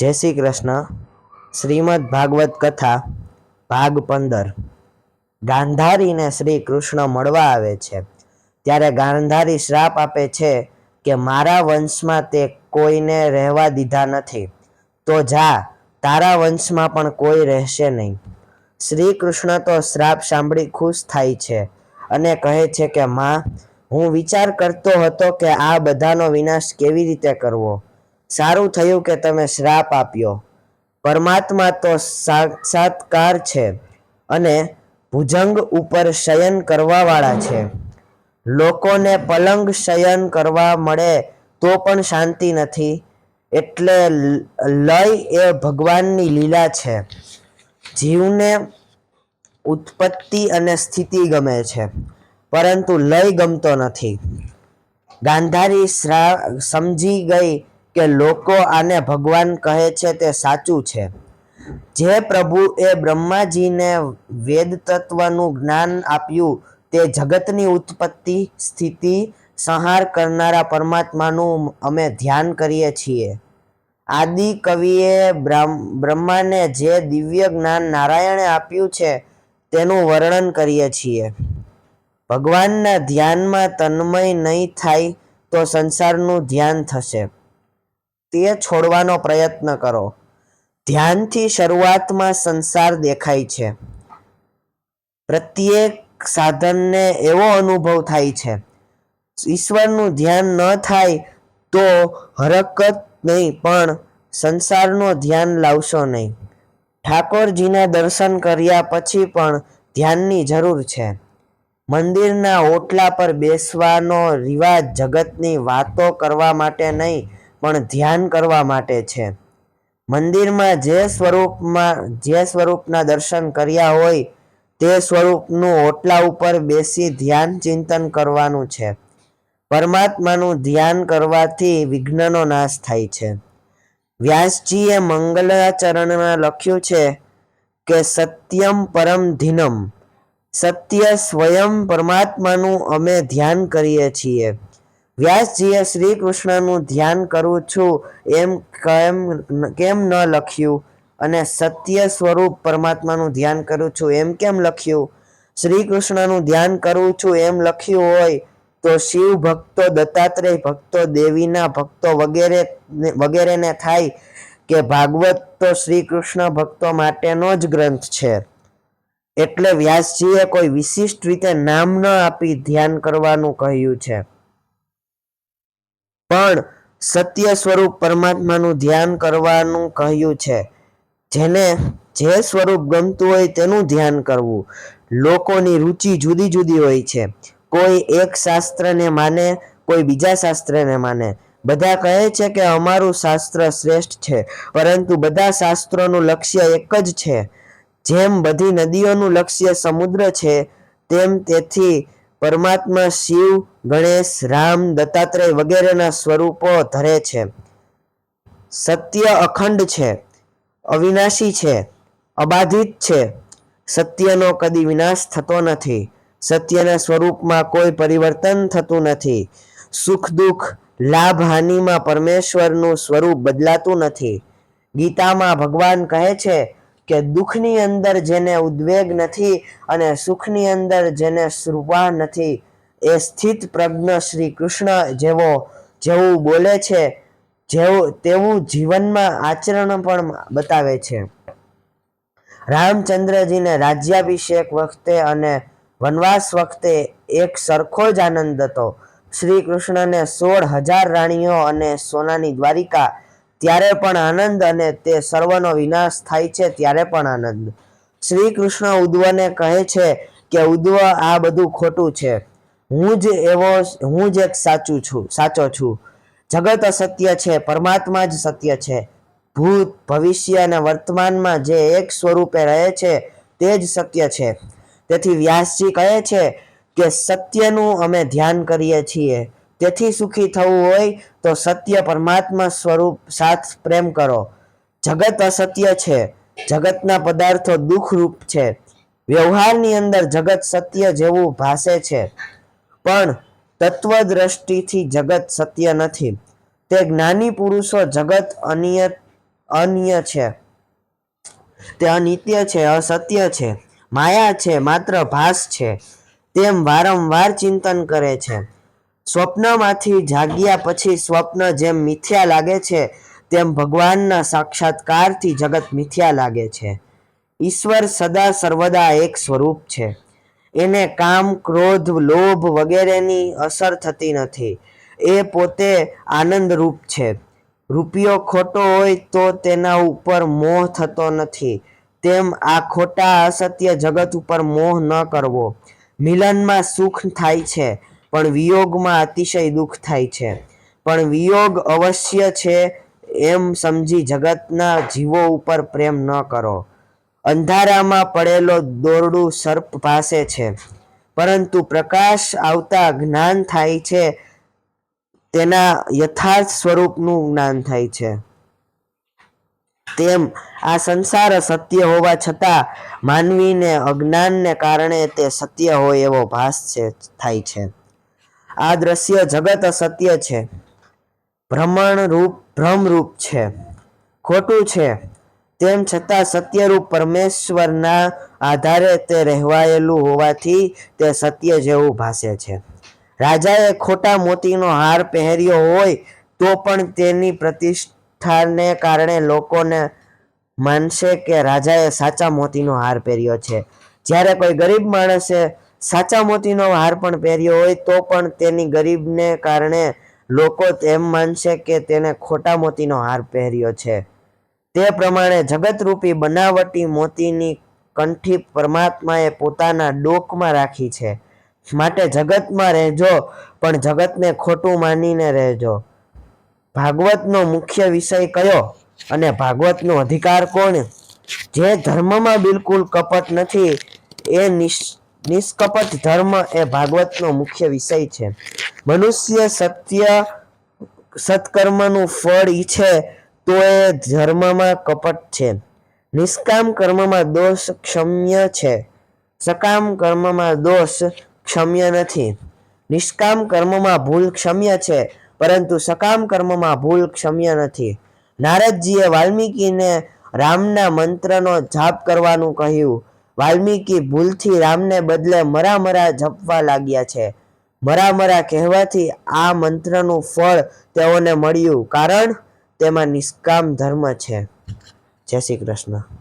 જય શ્રી કૃષ્ણ. શ્રીમદ ભાગવત કથા, ભાગ પંદર. ગાંધારીને શ્રી કૃષ્ણ મળવા આવે છે. ત્યારે ગાંધારી શ્રાપ આપે છે કે મારા વંશમાં તે કોઈને રહેવા દીધા નથી. તો જા, તારા વંશમાં પણ કોઈ રહેશે નહીં. શ્રી કૃષ્ણ તો શ્રાપ સાંભળી ખુશ થાય છે અને કહે છે કે, માં, હું વિચાર કરતો હતો કે આ બધાનો વિનાશ કેવી રીતે કરવો? સારું થયું કે તમે શ્રાપ આપ્યો. પરમાત્મા તો સાક્ષાત્કાર છે અને ભુજંગ ઉપર શયન કરવાવાળા છે. લોકોને પલંગ શયન કરવા મળે તો પણ શાંતિ નથી. એટલે લય એ ભગવાનની લીલા છે. જીવને ઉત્પત્તિ અને સ્થિતિ ગમે છે, પરંતુ લય ગમતો નથી. ગાંધારી સમજી ગઈ કે લોકો આને ભગવાન કહે છે તે સાચું છે. જે પ્રભુએ બ્રહ્માજીને વેદ તત્વનું જ્ઞાન આપ્યું તે જગતની ઉત્પત્તિ, સ્થિતિ, સંહાર કરનારા પરમાત્માનું અમે ધ્યાન કરીએ છીએ. આદિ કવિએ બ્રહ્માને જે દિવ્ય જ્ઞાન નારાયણે આપ્યું છે તેનું વર્ણન કરીએ છીએ. ભગવાનના ધ્યાનમાં તન્મય નહીં થાય તો સંસારનું ધ્યાન થશે. તે છોડવાનો પ્રયત્ન કરો. ધ્યાનથી શરૂઆતમાં સંસાર દેખાય છે. પ્રત્યેક સાધનને એવો અનુભવ થાય છે. ઈશ્વરનું ધ્યાન ન થાય તો હરકત નહીં, પણ સંસારનું ધ્યાન લાવશો નહીં. ઠાકોરજીના દર્શન કર્યા પછી પણ ધ્યાનની જરૂર છે. મંદિરના ઓટલા પર બેસવાનો રિવાજ જગતની વાતો કરવા માટે નહીં પણ ધ્યાન કરવા માટે છે. મંદિરમાં જે સ્વરૂપમાં, જે સ્વરૂપના દર્શન કર્યા હોય, તે સ્વરૂપનું ઓટલા ઉપર બેસી ધ્યાન ચિંતન કરવાનું છે. પરમાત્માનું ધ્યાન કરવાથી વિઘ્નનો નાશ થાય છે. વ્યાસજીએ મંગલાચરણમાં લખ્યું છે કે સત્યમ પરમ ધીનમ. સત્ય સ્વયં પરમાત્માનું અમે ધ્યાન કરીએ છીએ. વ્યાસજીએ શ્રી કૃષ્ણનું ધ્યાન કરું છું, એમ કેમ કેમ ન લખ્યું? અને સત્ય સ્વરૂપ પરમાત્માનું ધ્યાન કરું છું, એમ કેમ લખ્યું? શ્રી કૃષ્ણનું ધ્યાન કરું છું, એમ લખ્યું હોય તો શિવ ભક્તો, દત્તાત્રેય ભક્તો, દેવીના ભક્તો વગેરે વગેરેને થાય કે ભાગવત તો શ્રી કૃષ્ણ ભક્તો માટેનો જ ગ્રંથ છે. એટલે વ્યાસજીએ કોઈ વિશિષ્ટ રીતે નામ ન આપી ધ્યાન કરવાનું કહ્યું છે. પણ સત્ય સ્વરૂપ પરમાત્માનું ધ્યાન કરવાનું કહ્યું છે. જેને જે સ્વરૂપ ગમતું હોય તેનું ધ્યાન કરવું. લોકોની રુચિ જુદી જુદી હોય છે. કોઈ એક શાસ્ત્રને માને, કોઈ બીજા શાસ્ત્રને માને. બધા કહે છે કે અમારું શાસ્ત્ર શ્રેષ્ઠ છે, પરંતુ બધા શાસ્ત્રોનું લક્ષ્ય એક જ છે. જેમ બધી નદીઓનું લક્ષ્ય સમુદ્ર છે, તેમ તેથી પરમાત્મા શિવ, ગણેશ, રામ, દત્તાત્રેય વગેરેના સ્વરૂપો ધરે છે. સત્ય અખંડ છે, અવિનાશી છે, અબાધિત છે. સત્યનો કદી વિનાશ થતો નથી. સત્યના સ્વરૂપમાં કોઈ પરિવર્તન થતું નથી. સુખ, દુઃખ, લાભ, હાનિમાં પરમેશ્વરનું સ્વરૂપ બદલાતું નથી. ગીતામાં ભગવાન કહે છે કે દુઃખની અંદર જેને ઉદ્વેગ નથી અને સુખની અંદર જેને શ્રુવા નથી, એ સ્થિત પ્રજ્ઞ શ્રી કૃષ્ણ જેવો, જેવું બોલે છે, જેવું, તેવું જીવનમાં આચરણ પણ બતાવે છે. રામચંદ્રજીને રાજ્યાભિષેક વખતે અને વનવાસ વખતે એક સરખો જ આનંદ હતો. શ્રી કૃષ્ણને સોળ હજાર રાણીઓ અને સોનાની દ્વારિકા ત્યારે પણ આનંદ અને તે સર્વનો વિનાશ થાય છે, ત્યારે પણ આનંદ. શ્રી કૃષ્ણ ઉદ્વને કહે છે કે, ઉદ્વ આ બધું ખોટું છે. હું જ એવો, હું જ એક સાચું છું, સાચો છું. જગત અસત્ય છે, પરમાત્મા જ સત્ય છે. ભૂત, ભવિષ્ય અને વર્તમાનમાં જે એક સ્વરૂપે રહે છે, તે જ સત્ય છે. તેથી વ્યાસજી કહે છે કે, સત્યનું અમે ધ્યાન કરીએ છીએ. તેથી સુખી થવું હોય તો સત્ય પરમાત્મા સ્વરૂપ સાથ પ્રેમ કરો. જગત અસત્ય છે. જગતના પદાર્થો દુઃખરૂપ છે. વ્યવહારની અંદર જગત સત્ય જેવું ભાસે છે. પણ તત્વદ્રષ્ટિથી જગત સત્ય નથી. તે જ્ઞાની પુરુષો જગત અનિય, અન્ય છે. તે અનિત્ય છે, અસત્ય છે. માયા છે, માત્ર ભાસ છે. તેમ વારંવાર ચિંતન કરે છે. સ્વપ્નમાંથી જાગ્યા પછી સ્વપ્ન જેમ મિથ્યા લાગે છે, તેમ ભગવાનના સાક્ષાત્કારથી જગત મિથ્યા લાગે છે. ઈશ્વર સદા સર્વદા એક સ્વરૂપ છે. એને કામ, ક્રોધ, લોભ વગેરેની અસર થતી નથી. એ પોતે આનંદરૂપ છે. રૂપિયો ખોટો હોય તો તેના ઉપર મોહ થતો નથી. તેમ આ ખોટા અસત્ય જગત ઉપર મોહ ન કરવો. મિલનમાં સુખ થાય છે. પણ વિયોગમાં અતિશય દુઃખ થાય છે. પણ વિયોગ અવશ્ય છે એમ સમજી જગતના જીવો ઉપર પ્રેમ ન કરો. અંધારામાં પડેલો દોરડું સર્પ પાસે છે. પરંતુ પ્રકાશ આવતા જ્ઞાન થાય છે. તેના યથાર્થ સ્વરૂપનું જ્ઞાન થાય છે. તેમ આ સંસાર સત્ય હોવા છતાં માનવીને અજ્ઞાનને કારણે તે સત્ય હોય એવો ભાસ છે, થાય છે. આ દ્રશ્ય જગત અસત્ય છે. ભ્રમણ રૂપ ભ્રમરૂપ છે. ખોટું છે. તેમ છતાં સત્યરૂપ પરમેશ્વરના આધારે તે રહેવાયેલું હોવાથી તે સત્ય જેવું ભાસે છે. રાજાએ ખોટા મોતીનો હાર પહેર્યો હોય તો પણ તેની પ્રતિષ્ઠાને કારણે લોકોને માનશે કે રાજાએ સાચા મોતીનો હાર પહેર્યો છે. જ્યારે કોઈ ગરીબ માણસે સાચા મોતીનો હાર પણ પહેર્યો હોય તો પણ તેની ગરીબને કારણે લોકો એમ માનશે કે તેને ખોટા મોતીનો હાર પહેર્યો છે. તે પ્રમાણે જગતરૂપી બનાવટી મોતીની કંઠી પરમાત્માએ પોતાના ડોકમાં રાખી છે. માટે જગતમાં રહેજો, પણ જગતને ખોટું માનીને રહેજો. ભાગવતનો મુખ્ય વિષય કયો અને ભાગવતનો અધિકાર કોણ? જે ધર્મમાં બિલકુલ કપટ નથી, એ નિષ్- નિષ્કપટ ધર્મ એ ભાગવતનો મુખ્ય વિષય છે. મનુષ્ય સત્ય સત્કર્મનું ફળ ઈચ્છે તો એ ધર્મમાં કપટ છે. નિષ્કામ કર્મમાં દોષ ક્ષમ્ય છે. સકામ કર્મમાં દોષ ક્ષમ્ય નથી. નિષ્કામ કર્મમાં ભૂલ ક્ષમ્ય છે, પરંતુ સકામ કર્મમાં ભૂલ ક્ષમ્ય નથી. નારદજીએ વાલ્મીકીને રામના મંત્રનો જાપ કરવાનું કહ્યું. વાલ્મીકી ભૂલથી રામને બદલે મરા મરા જપવા લાગ્યા છે. મરા મરા કહેવાથી આ મંત્રનું ફળ તેઓને મળ્યું કારણ તેમાં નિષ્કામ ધર્મ છે. જય શ્રી કૃષ્ણ.